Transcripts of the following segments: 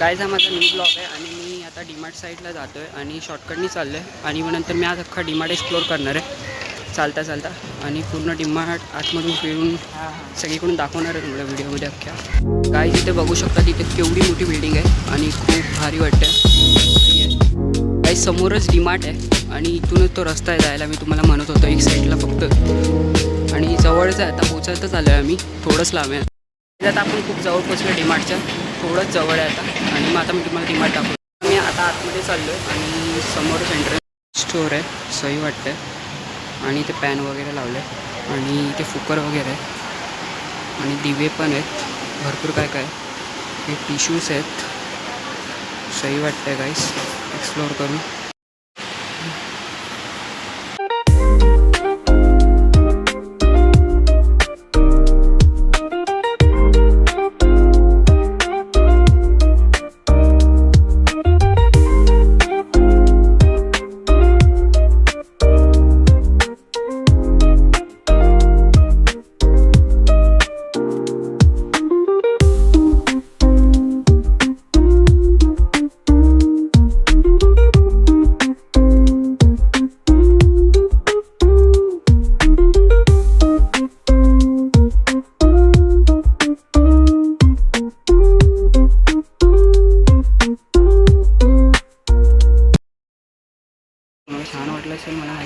गायचा माझा new blog आहे आणि मी आता डीमार्ट साईडला जातो आहे आणि शॉर्टकटनी चाललो आहे आणि मग नंतर मी आज अख्खा डीमार्ट एक्सप्लोर करणार आहे. चालता चालता. आणि पूर्ण डीमार्ट आतमधून फिरून सगळीकडून दाखवणार आहे तुम्हाला व्हिडिओमध्ये अख्ख्या. काय जिथे बघू शकता तिथे केवढी मोठी बिल्डिंग आहे आणि खूप भारी वाटते काही समोरच डीमार्ट आहे आणि इथूनच तो रस्ता आहे जायला मी तुम्हाला म्हणत होतो एक साईडला फक्त. आणि जवळच आहे आता पोचायतच आलो आहे आम्ही. थोडंच लांब आहे. आता आपण खूप जवळ पोचलो डीमार्टच्या थोडंच जवळ आहे आता. आणि मग आता मी तुम्हाला डिमार्ट दाखवतो. मी आता आतमध्ये चाललो आहे आणि समोर एंट्रन्स स्टोअर आहे. सही वाटते आणि ते पॅन वगैरे लावले आणि ते फुकर वगैरे. आहे आणि दिवे पण आहेत. भरपूर काय काय. हे टिश्यूज आहेत. सही वाटतंय गाईस एक्सप्लोअर करून.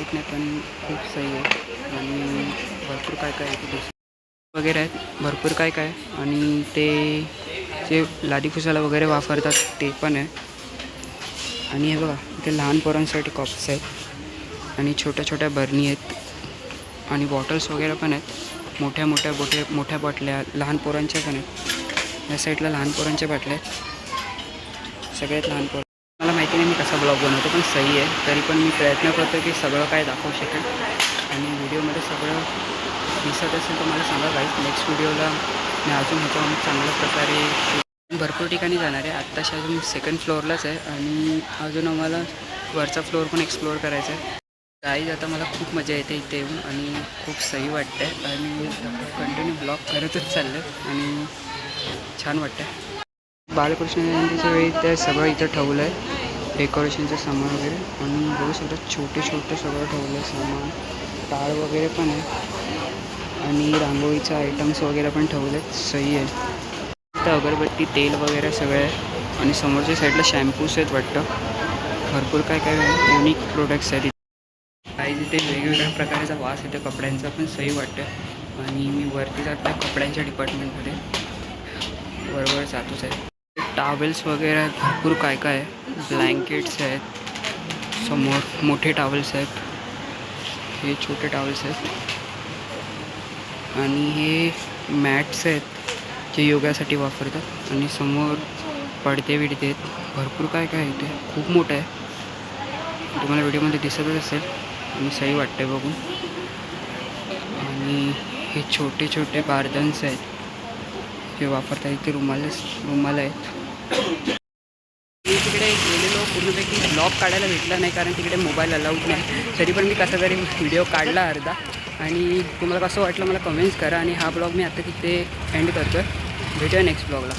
माहीत नाही पण खूप सही आहे. आणि भरपूर काय काय आहे वगैरे आहेत. भरपूर काय काय आहे. आणि ते जे लादी पुसायला वगैरे वापरतात ते पण आहे. आणि हे बघा इथे लहान पोरांसाठी कॉप्स आहेत. आणि छोट्या छोट्या बर्नी आहेत. आणि बॉटल्स वगैरे पण आहेत. मोठ्या मोठ्या बोटे मोठ्या बाटल्या लहान पोरांच्या पण आहेत. या साईडला लहान पोरांच्या बाटल्या आहेत. सगळ्यात लहान पोरं. की नाही मी कसा ब्लॉग बनवतो पण सही आहे. तरी पण मी प्रयत्न करतो की सगळं काय दाखवू शकेल. आणि व्हिडिओमध्ये सगळं दिसत असेल तर मला सांगा काहीच नेक्स्ट व्हिडिओला मी अजून ह्याच्यावर चांगल्या प्रकारे भरपूर ठिकाणी जाणार आहे. आत्ताशी अजून सेकंड फ्लोअरलाच आहे. आणि अजून आम्हाला वरचा फ्लोअर पण एक्सप्लोअर करायचा आहे. गाईज आता मला खूप मजा येते इथे येऊन आणि खूप सही वाटते आणि कंटिन्यू ब्लॉग करतच चाललं आणि छान वाटतं बालकृष्ण जयंतीच्या वेळी ते सगळं इथं ठेवलं आहे डेकोरेशनचं सामान वगैरे आणि बघू शकता. छोटे छोटे सगळं ठेवलं आहे सामान. टाळ वगैरे पण आहे. आणि रांगोळीचं आयटम्स वगैरे पण ठेवले आहेत सही आहे. तर अगरबत्ती तेल वगैरे सगळं आहे. आणि समोरच्या साईडला शॅम्पूस आहेत वाटतं. भरपूर काय काय युनिक प्रोडक्ट्स आहेत इथे. काही तिथे वेगवेगळ्या प्रकारचा वास येतो. कपड्यांचा पण सही वाटतं आणि मी वरती जात आहे कपड्यांच्या डिपार्टमेंटमध्ये बरोबर जातोच आहे. टावेल्स वगैरे भरपूर काय काय आहे. ब्लँकेट्स आहेत. समोर मोठे टावेल्स आहेत. हे छोटे टावेल्स आहेत. आणि हे मॅट्स आहेत जे योगासाठी वापरतात. आणि समोर पडदे विडते आहेत. भरपूर काय काय आहे इथे खूप मोठं आहे. तुम्हाला व्हिडिओमध्ये दिसतच असेल. आणि सही वाटते बघून. आणि हे छोटे छोटे गार्डन्स आहेत. जे वापरतात इथे रुमाल रुमाल आहेत. मी तिकडे गेलेलो पूर्णपैकी ब्लॉग काढायला भेटला नाही कारण तिकडे मोबाईल अलाउड नाही. तरी पण मी कसा तरी व्हिडिओ काढला अर्धा. आणि तुम्हाला कसं वाटलं मला कमेंट्स करा आणि हा ब्लॉग मी आता तिथे एंड करतो आहे भेटूया नेक्स्ट ब्लॉगला